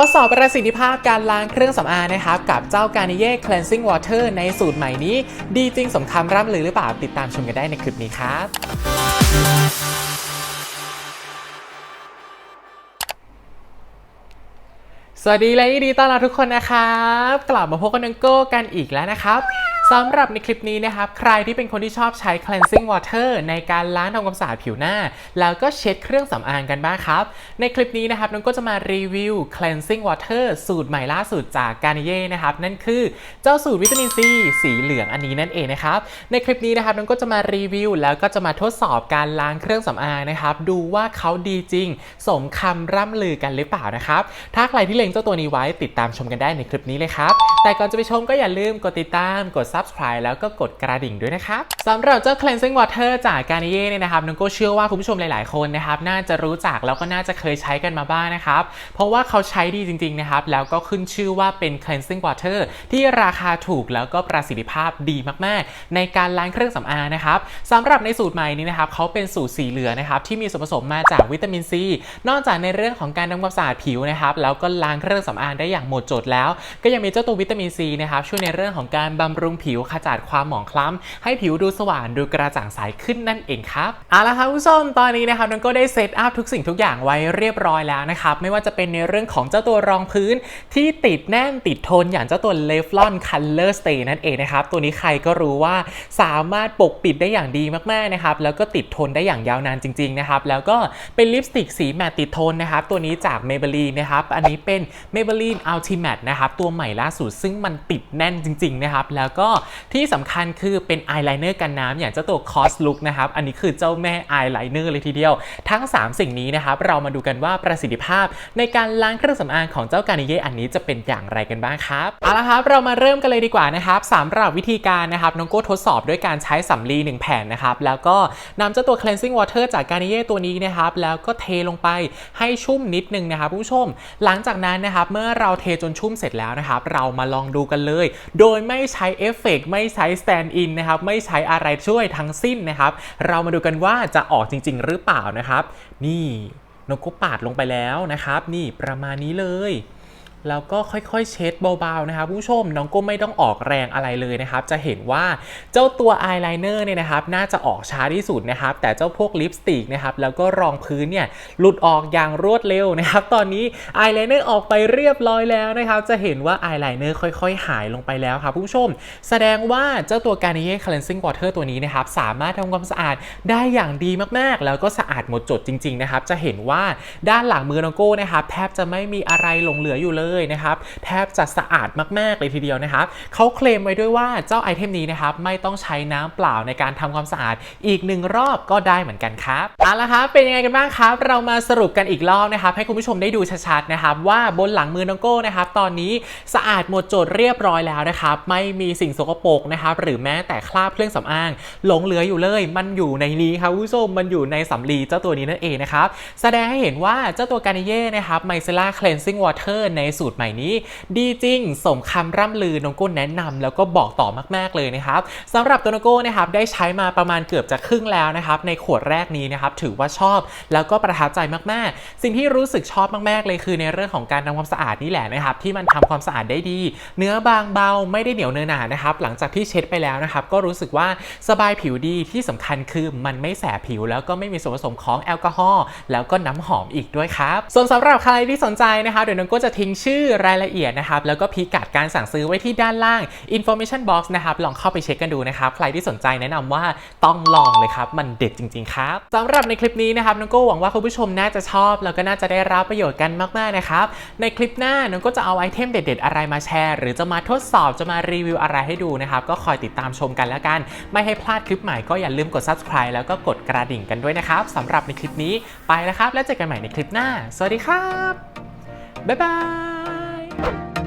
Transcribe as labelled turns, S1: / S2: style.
S1: ทดสอบประสิทธิภาพการล้างเครื่องสำอางนะครับ กับเจ้า Garnier Cleansing Water ในสูตรใหม่นี้ ดีจริงสมคำร่ำลือหรือเปล่า ติดตามชมกันได้ในคลิปนี้ครับสวัสดีและยินดีต้อนรับทุกคนนะครับ กลับมาพบกับนังโก้กันอีกแล้วนะครับ สำหรับในคลิปนี้นะครับ ใครที่เป็นคนที่ชอบใช้ cleansing water ในการล้างทำความสะอาดผิวหน้า แล้วก็เช็ดเครื่องสำอางกันบ้างครับ ในคลิปนี้นะครับน้องก็จะมารีวิว cleansing water สูตรใหม่ล่าสุดจาก Garnier นะครับ นั่นคือเจ้าสูตรวิตามินซีสีเหลืองอันนี้นั่นเองนะครับ ในคลิปนี้นะครับน้องก็จะมารีวิว แล้วก็จะมาทดสอบการล้างเครื่องสำอางนะครับ ดูว่าเขาดีจริง สมคำร่ำลือกันหรือเปล่านะครับ ถ้าใครที่เล็งเจ้าตัวนี้ไว้ติดตามชมกันได้ในคลิปนี้เลยครับ แต่ก่อนจะไปชมก็อย่าลืมกดติดตามกด subscribe แล้วก็กดกระดิ่งด้วยนะครับสำหรับเจ้า cleansing water จาก Garnier เนี่ยนะครับน้งก็เชื่อว่าคุณผู้ชมหลาย ๆ คนนะครับน่าจะรู้จักแล้วก็น่าจะเคยใช้กันมาบ้างนะครับ เพราะว่าเขาใช้ดีจริง ๆ นะครับ แล้วก็ขึ้นชื่อว่าเป็น cleansing water ที่ราคาถูกแล้วก็ประสิทธิภาพดีมาก ๆ ในการล้างเครื่องสำอางนะครับสำหรับในสูตรใหม่นี้นะครับเขาเป็นสูตรสีเหลืองนะครับที่มีส่วนผสมมาจากวิตามินซีนอกจากในเรื่องของการทำความสะอาดผิวนะครับแล้วก็ล้างเครื่องสำอางได้อย่างหมดจดแล้ว ก็ยังมีเจ้าตัววิตามินซีนะครับช่วยในเรื่องของการบำรุงผิวผิวขจัดความหมองคล้ำ ให้ผิวดูสว่างดูกระจ่างใสขึ้นนั่นเองครับเอาละครับคุณผู้ชมตอนนี้นะครับน้องก็ได้เซตอัพทุกสิ่งทุกอย่างไว้เรียบร้อยแล้วนะครับไม่ว่าจะเป็นในเรื่องของเจ้าตัวรองพื้นที่ติดแน่นติดทนอย่างเจ้าตัว Leflon Color Stay นั่นเองนะครับตัวนี้ใครก็รู้ว่าสามารถปกปิดได้อย่างดีมากๆนะครับแล้วก็ติดทนได้อย่างยาวนานจริงๆนะครับแล้วก็เป็นลิปสติกสีแมตติดทนนะครับตัวนี้จาก Maybelline นะครับอันนี้เป็น Maybelline Ultimate นะครับตัวใหม่ล่าสุดซึ่งมันติดแน่นจริงๆนะครับแล้วก็ที่สำคัญคือเป็นอายไลเนอร์กันน้ำอย่างเจ้าตัว Cos Look นะครับอันนี้คือเจ้าแม่อายไลเนอร์เลยทีเดียว ทั้ง 3 สิ่งนี้นะครับเรามาดูกันว่าประสิทธิภาพในการล้างเครื่องสำอางของเจ้าการนิเยอันนี้จะเป็นอย่างไรกันบ้างครับเอาละครับเรามาเริ่มกันเลยดีกว่านะครับสำหรับวิธีการนะครับน้องโก้ทดสอบด้วยการใช้สำลี1แผ่นนะครับแล้วก็นำเจ้าตัว cleansing water จากการนิเยตัวนี้นะครับแล้วก็เทลงไปให้ชุ่มนิดนึงนะครับผู้ชม หลังจากนั้นนะครับเมื่อเราเทจนชุ่มเสร็จแล้วนะครับเรามาลองดูกันเลย โดยไม่ใช้เอฟเฟกไม่ใช้สแตนด์อินนะครับไม่ใช้อะไรช่วยทั้งสิ้นนะครับ เรามาดูกันว่าจะออกจริง ๆ หรือเปล่านะครับ นี่นกก็ปาดลงไปแล้วนะครับ นี่ประมาณนี้เลย แล้วก็ค่อยๆเช็ดเบาๆนะครับผู้ชมน้องก็ไม่ต้องออกแรงอะไรเลยนะครับ จะเห็นว่าเจ้าตัวอายไลเนอร์เนี่ยนะครับน่าจะออกช้าที่สุดนะครับ แต่เจ้าพวกลิปสติกนะครับแล้วก็รองพื้นเนี่ยหลุดออกอย่างรวดเร็วนะครับ ตอนนี้อายไลเนอร์ออกไปเรียบร้อยแล้วนะครับ จะเห็นว่าอายไลเนอร์ค่อยๆ หายลงไปแล้วครับผู้ชม แสดงว่าเจ้าตัว Garnier Cleansing Water ตัวนี้นะครับสามารถทำความสะอาดได้อย่างดีมากๆ แล้วก็สะอาดหมดจดจริงๆนะครับจะเห็นว่าด้านหลังมือน้องโก้นะครับแทบจะไม่มีอะไรหลงเหลืออยู่เลยนะครับแทบจะสะอาดมากๆเลยทีเดียวนะครับเขาเคลมไว้ด้วยว่าเจ้าไอเทมนี้นะครับไม่ต้องใช้น้ำเปล่าในการทำความสะอาดอีกหนึ่งรอบก็ได้เหมือนกันครับเอาละครับเป็นยังไงกันบ้างครับ เรามาสรุปกันอีกรอบนะครับให้คุณผู้ชมได้ดูชัดๆนะครับว่าบนหลังมือน้องโก้นะครับตอนนี้สะอาดหมดจดเรียบร้อยแล้วนะครับไม่มีสิ่งสกปรกนะครับหรือแม้แต่คราบเครื่องสำอาง หลงเหลืออยู่เลย มันอยู่ในนี้ครับคุณผู้ชมมันอยู่ในสำลีเจ้าตัวนี้นั่นเองนะครับแสดงให้เห็นว่าเจ้าตัวการนิเย่นะครับไมเซล่า cleansing water ในสูตรใหม่นี้ ดีจริงสมคำร่ำลือน้องโก้แนะนำแล้วก็บอกต่อมากๆเลยนะครับสำหรับตัวน้องโก้นะครับได้ใช้มาประมาณเกือบจะครึ่งแล้วนะครับในขวดแรกนี้นะครับถือว่าชอบแล้วก็ประทับใจมากๆ สิ่งที่รู้สึกชอบมากๆเลยคือในเรื่องของการทำความสะอาดนี่แหละนะครับที่มันทำความสะอาดได้ดี เนื้อบางเบาไม่ได้เหนียวเนื้อหนานะครับหลังจากที่เช็ดไปแล้วนะครับก็รู้สึกว่าสบายผิวดีที่สำคัญคือมันไม่แสบผิว แล้วก็ไม่มีส่วนผสมของแอลกอฮอล์แล้วก็น้ำหอมอีกด้วยครับส่วนสำหรับใครที่สนใจนะครับเดี๋ยวน้องก้จะทิ้งชื่อรายละเอียดนะครับ แล้วก็พิกัดการสั่งซื้อไว้ที่ด้านล่าง information box นะครับ ลองเข้าไปเช็คกันดูนะครับ ใครที่สนใจแนะนำว่าต้องลองเลยครับ มันเด็ดจริง ๆ ครับสำหรับในคลิปนี้นะครับน้องโก้หวังว่าคุณผู้ชมน่าจะชอบ แล้วก็น่าจะได้รับประโยชน์กันมากๆนะครับ ในคลิปหน้าน้องก็จะเอาไอเทมเด็ด ๆ อะไรมาแชร์ หรือจะมาทดสอบจะมารีวิวอะไรให้ดูนะครับก็คอยติดตามชมกันแล้วกัน ไม่ให้พลาดคลิปใหม่ก็อย่าลืมกด subscribe แล้วก็กดกระดิ่งกันด้วยนะครับสำหรับในคลิปนี้ไปแล้วครับ แล้วเจอกันใหม่ในคลิปหน้า สวัสดีครับ บ๊ายบาย Bye.